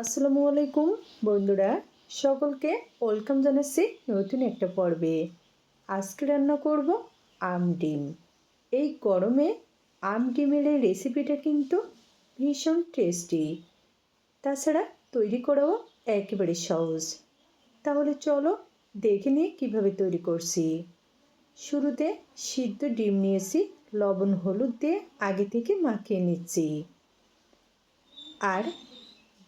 আসসালামু আলাইকুম বন্ধুরা, সকলকে ওয়েলকাম জানাচ্ছি নতুন একটা পর্বে। আজকে রান্না করব আম ডিম। এই গরমে আম ডিমের এই রেসিপিটা কিন্তু ভীষণ টেস্টি তাছাড়া তৈরি করাও একেবারে সহজ। তাহলে চলো দেখে নিয়ে কীভাবে তৈরি করছি। শুরুতে সিদ্ধ ডিম নিয়েছি, লবণ হলুদ দিয়ে আগে থেকে মাখিয়ে নিচ্ছি। আর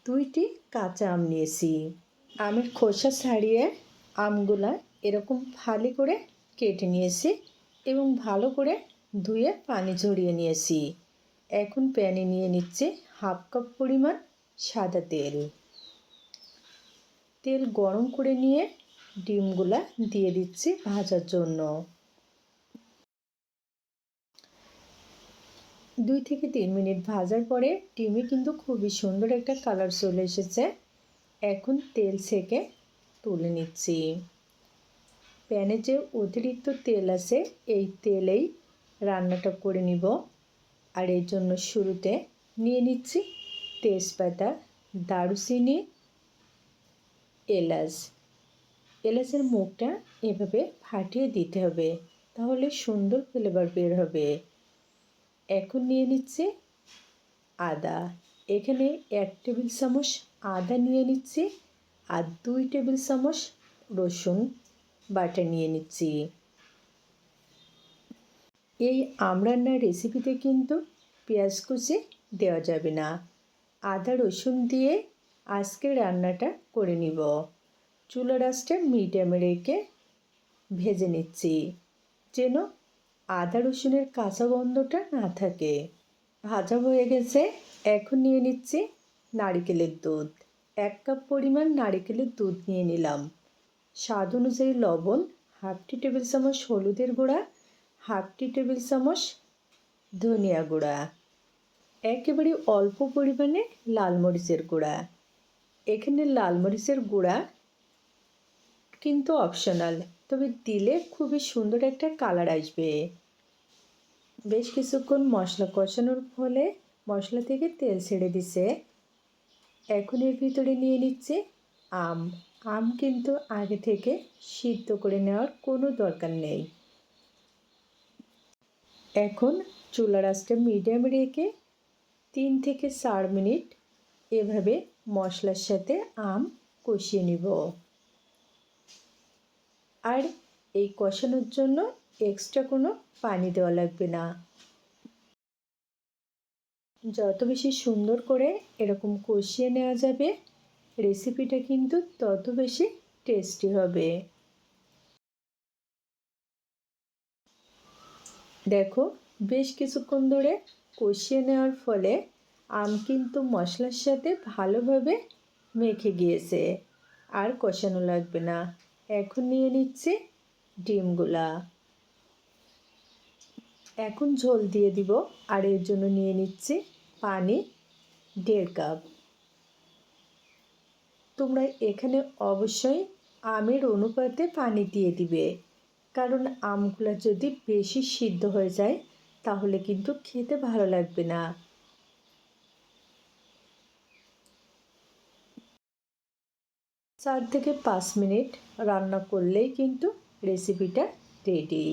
দুইটি কাঁচা আম নিয়েছি। আমের খোসা ছাড়িয়ে আমগুলা এরকম ফালি করে কেটে নিয়েছি এবং ভালো করে ধুয়ে পানি ঝরিয়ে নিয়েছি। এখন প্যানে নিয়ে নিচ্ছে হাফ কাপ পরিমাণ সাদা তেল। তেল গরম করে নিয়ে ডিমগুলা দিয়ে দিচ্ছি ভাজার জন্য। দুই থেকে তিন মিনিট ভাজার পরে ডিমে কিন্তু খুবই সুন্দর একটা কালার চলে এসেছে। এখন তেল সেকে তুলে নিচ্ছি। প্যানে যে অতিরিক্ত তেল আছে, এই তেলেই রান্নাটা করে নিব। আর এর জন্য শুরুতে নিয়ে নিচ্ছি তেজপাতা, দারুচিনি, এলাচ। এলাচের মুখটা এভাবে ফাটিয়ে দিতে হবে, তাহলে সুন্দর ফ্লেভার বের হবে। এখন নিয়ে নিচ্ছি আদা। এখানে এক টেবিল চামচ আদা নিয়ে নিচ্ছি আর দুই টেবিল চামচ রসুন বাটা নিয়ে নিচ্ছি। এই আমরান্নার রেসিপিতে কিন্তু পেঁয়াজ কুচি দেওয়া যাবে না। আদা, রসুন দিয়ে আজকে রান্নাটা করে নিব। চুলা রাসটা মিডিয়ামে রেখে ভেজে নিচ্ছি, যেন আদা রসুনের কাঁচা গন্ধটা না থাকে। ভাজা হয়ে গেছে। এখন নিয়ে নিচ্ছি নারিকেলের দুধ। এক কাপ পরিমাণ নারিকেলের দুধ নিয়ে নিলাম। স্বাদ অনুযায়ী লবণ, হাফ টি টেবিল চামচ হলুদের গুঁড়া, হাফ টি টেবিল চামচ ধনিয়া গুঁড়া, একেবারে অল্প পরিমাণে লাল মরিচের গুঁড়া। এখানে লাল মরিচের গুঁড়া কিন্তু অপশনাল। তবে দিলে খুবই সুন্দর একটা কালার আসবে। বেশ কিছুক্ষণ মশলা কষানোর ফলে মশলা থেকে তেল ছেড়ে দিছে। এখন এর ভিতরে নিয়ে নিচ্ছে আম। আম কিন্তু আগে থেকে সিদ্ধ করে নেওয়ার কোনো দরকার নেই। এখন চুলার রাসটা মিডিয়াম রেখে তিন থেকে চার মিনিট এভাবে মশলার সাথে আম কষিয়ে নিব। আর এই কষানোর জন্য এক্সট্রা কোনো পানি দেওয়া লাগবে না। যত বেশি সুন্দর করে এরকম কষিয়ে নেওয়া যাবে রেসিপিটা কিন্তু তত বেশি টেস্টি হবে। দেখো, বেশ কিছুক্ষণ ধরে কষিয়ে নেওয়ার ফলে আম কিন্তু মশলার সাথে ভালোভাবে মেখে গিয়েছে, আর কষানো লাগবে না। এখন নিয়ে নিচ্ছে ডিমগুলা। এখন ঝোল দিয়ে দিব আর এর জন্য নিয়ে নিচ্ছে পানি, দেড় কাপ। তোমরা এখানে অবশ্যই আমের অনুপাতে পানি দিয়ে দিবে। কারণ আমগুলো যদি বেশি সিদ্ধ হয়ে যায়, তাহলে কিন্তু খেতে ভালো লাগবে না। চার থেকে পাঁচ মিনিট রান্না করলেই কিন্তু রেসিপিটা রেডি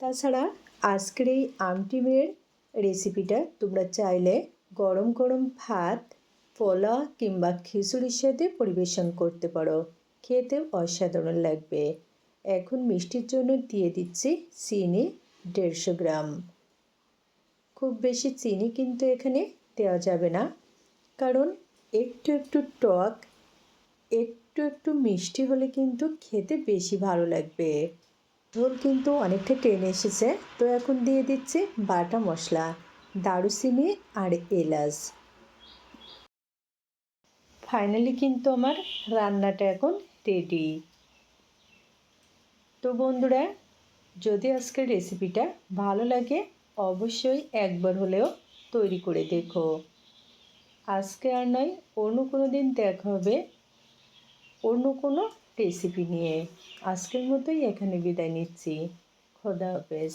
তাছাড়া আজকের এই আমটিমের রেসিপিটা তোমরা চাইলে গরম গরম ভাত পোলা কিংবা খিচুড়ির সাথে পরিবেশন করতে পারো। খেতে অসাধারণ লাগবে। এখন মিষ্টির জন্য দিয়ে দিচ্ছি চিনি দেড়শো গ্রাম। খুব বেশি চিনি কিন্তু এখানে দেওয়া যাবে না। কারণ একটু একটু টক, একটু একটু মিষ্টি হলে কিন্তু খেতে বেশি ভালো লাগবে। ঝোল কিন্তু অনেকটা টেনে এসেছে। তো এখন দিয়ে দিচ্ছি বাটা মশলা, দারুচিনি আর এলাচ। ফাইনালি কিন্তু আমার রান্নাটা এখন রেডি তো বন্ধুরা, যদি আজকের রেসিপিটা ভালো লাগে, অবশ্যই একবার হলেও তৈরি করে দেখো। আজকে আর নয়, অন্য কোনো দিন দেখা হবে। অন্য কোনো রেসিপি নিয়ে। আজকের মতোই এখানে বিদায় নিচ্ছি। খোদা হাফেজ।